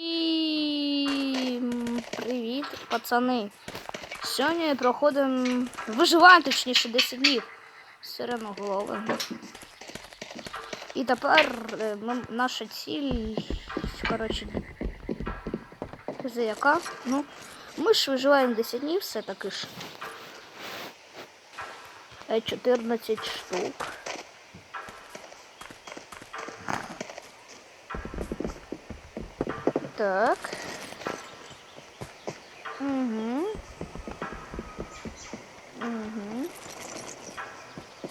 Всім привіт, пацани. Сьогодні проходимо виживаємо, точніше 10 днів. Сиреноголови. І тепер е, ми, наша ціль, коротше, за яка? Ну, ми ж виживаємо 10 днів, все таки ж. Е, 14 штук. Так. Угу. Угу.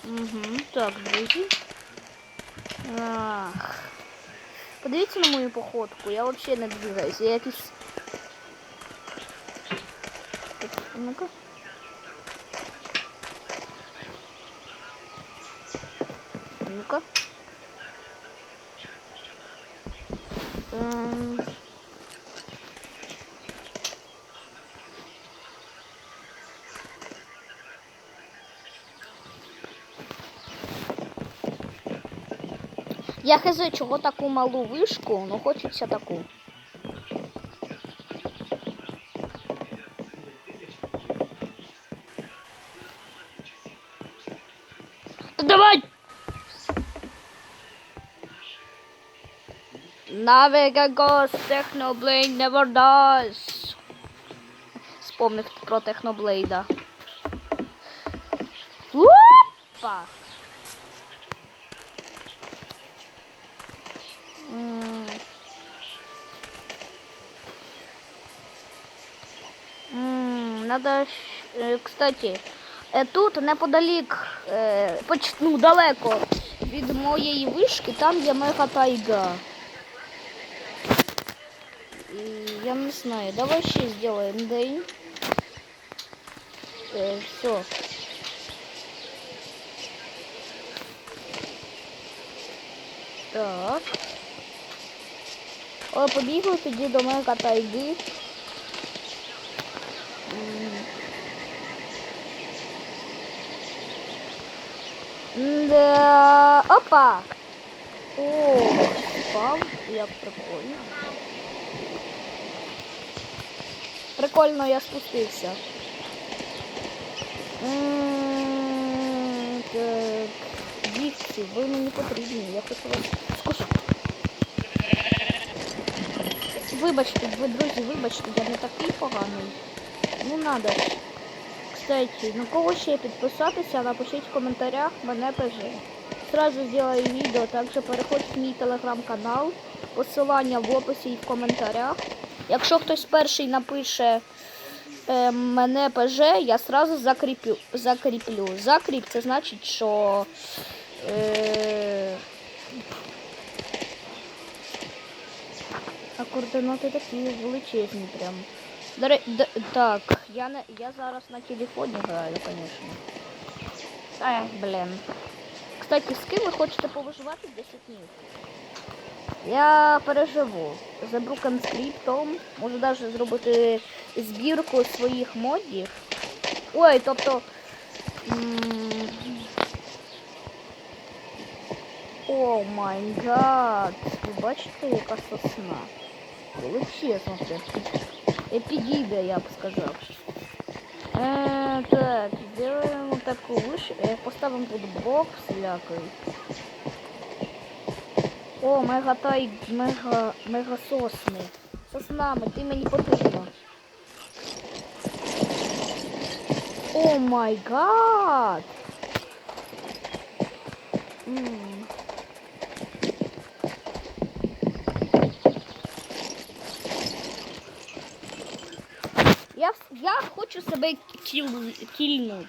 Угу. Так, друзі. Ах. Подивіться на мою походку. Я взагалі не двигаюсь. Я якийсь. Так, Ну-ка. Ну-ка. Ем, Я хз, чого таку малу вишку, ну хочеться таку. Давай! Navega goes, Technoblade never dies. Вспомнив про Техноблейда. Опа! Надо, е, кстати, е, тут неподалік, е, ну, далеко від моєї вишки, там є мега тайга. І я не знаю, давай ще сделаем день. Все. Так. О, побігли тоді до мега тайги. Да. Опа! О, спав, як прикольно. Прикольно я спустився. М, Так, дівці, ви мені потрібні, я хочу вас скушати. Вибачте, ви, друзі, вибачте, я не такий поганий. Не надо. Ж. На кого ще підписатися, напишіть в коментарях, мене пише. Сразу сделаю відео, також переходь в мій телеграм-канал. Посилання в описі і в коментарях. Якщо хтось перший напише е, мене ПЖ, я сразу закріплю. закріплю. Закріп це значить, що. Е, а координати такі величезні прям. До ре- д- так, я не я зараз на телефоні граю, звісно. Ех, блін. Кстати, з ким ви хочете повиживати 10 днів? Я переживу. Заберу конскриптом. Можу навіть зробити збірку своїх модів. Ой, тобто. О май гад. Ви бачите, яка сосна? Величезна прям. Епідіда, я б сказав. Е, так, сделаем вот такую выше. Э, поставим тут бокс лякой. О, мега тай, мега, мега сосни. Соснами, ти мені потрібно. О май гад! Я, вс- я хочу себе кіл, кільнути.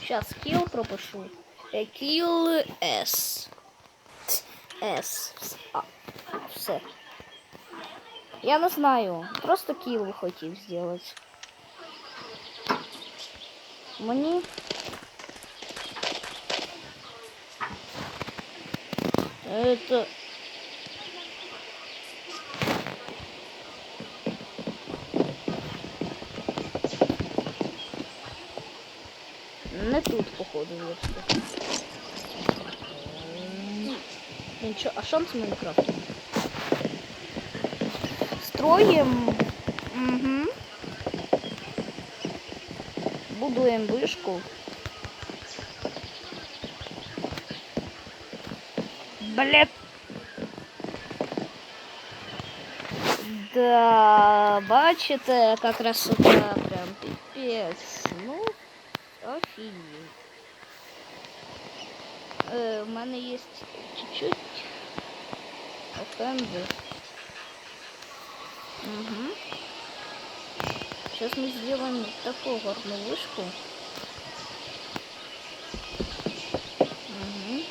Сейчас кіл пропишу. Е, Кіл С. С. А, все. Я не знаю. Просто кіл хотів зробити. Мені. Это... Не тут, походу, вирішили. Нічого, а шанс Майнкрафту. строїм. Угу. Будуємо вишку. Блять. Да, бачите, яка красота, прям пипец. Офігеть. Е, в мене є чуть-чуть офенди. Угу. Сейчас мы сделаем такую горную вышку. Угу.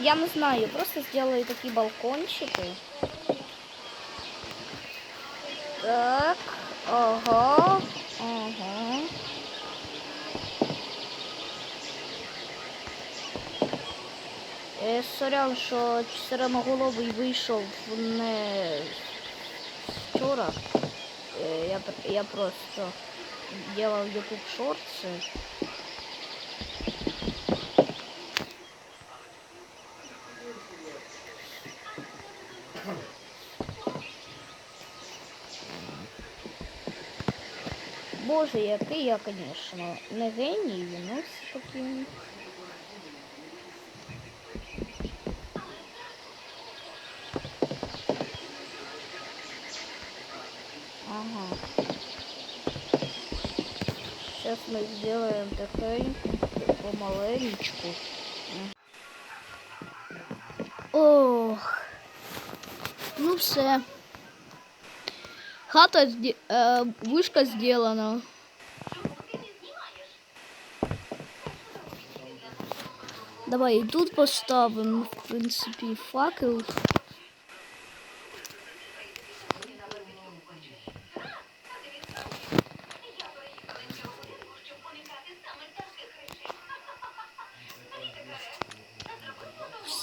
Я не знаю, просто сделаю такие балкончики. Так, ага. Е, Сорян, що сиреноголовий вийшов не вчора. Е, Я, я просто делал YouTube шорти. Боже, який я, конечно, не геній, ну все-таки. Ага. Мы сделаем такой помаленечку. Ох. Ну все. Хата, э, вышка сделана. Давай і тут поставимо, в принципі, факел.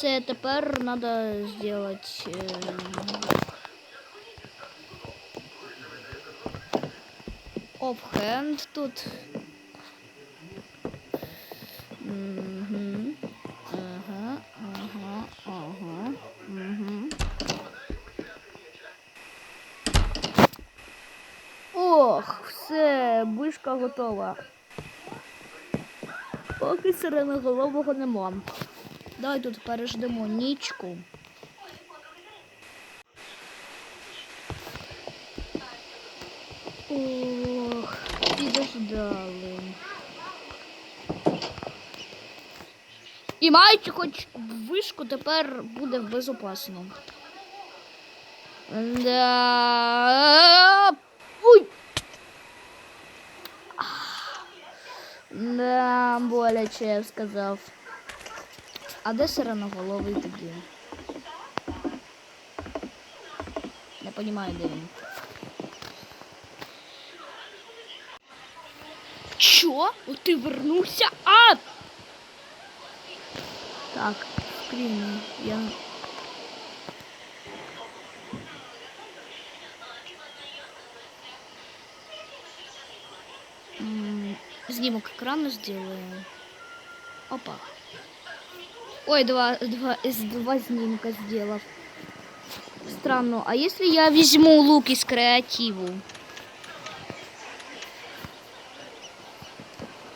Все, тепер треба зробити. Е... Офхенд тут. Угу. Ага, ага. Угу. Ох, все, бишка готова. Поки сиреноголового нема. Давай тут переждемо нічку. Ох, підождали. І маючи хоч вишку, тепер буде безопасно. Да. Уй. Да, боляче я сказав. А де сиреноголовий тоді? Не розумію, де він. Чо? О, ти вернувся? А! Так, скрін, я... Снимок экрана сделаем. Опа. Ой, два, два, два снимка сделал. Странно. А если я возьму лук из креативу?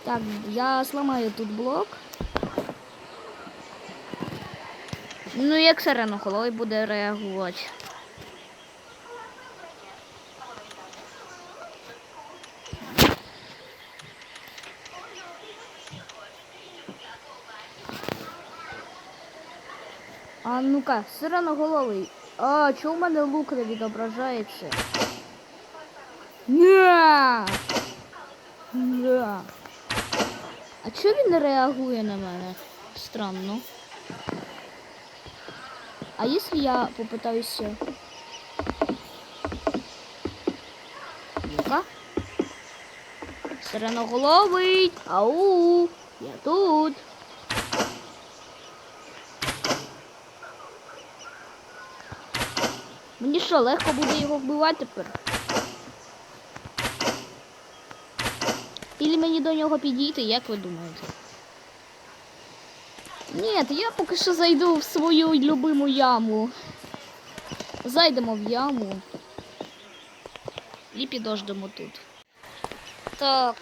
Так, я сломаю тут блок. Ну, як сиреноголовий буде реагувати. А ну-ка, сиреноголовий. А, чого в мене лук не відображається? Ня! Ня! А чого він реагує на мене? Странно. А если я попытаюсь... Ну-ка. Сиреноголовий! Ау! Я тут! Мені що, легко буде його вбивати тепер? Ілі мені до нього підійти, як ви думаєте? Ні, я поки що зайду в свою любиму яму. Зайдемо в яму і підождемо тут. Так,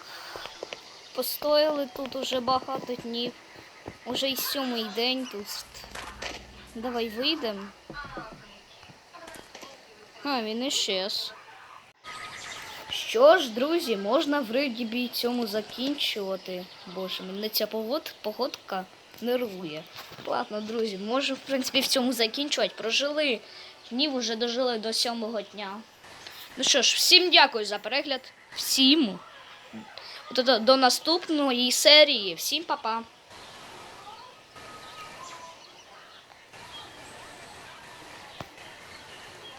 постояли тут уже багато днів. Уже й сьомий день тут. Давай вийдемо. А, він іщез. Що ж, друзі, можна в рибі цьому закінчувати. Боже, мене ця погод, погодка нервує. Ладно, друзі, можу, в принципі, в цьому закінчувати. Прожили днів уже дожили до сьомого дня. Ну що ж, всім дякую за перегляд. Всім. До наступної серії. Всім па-па.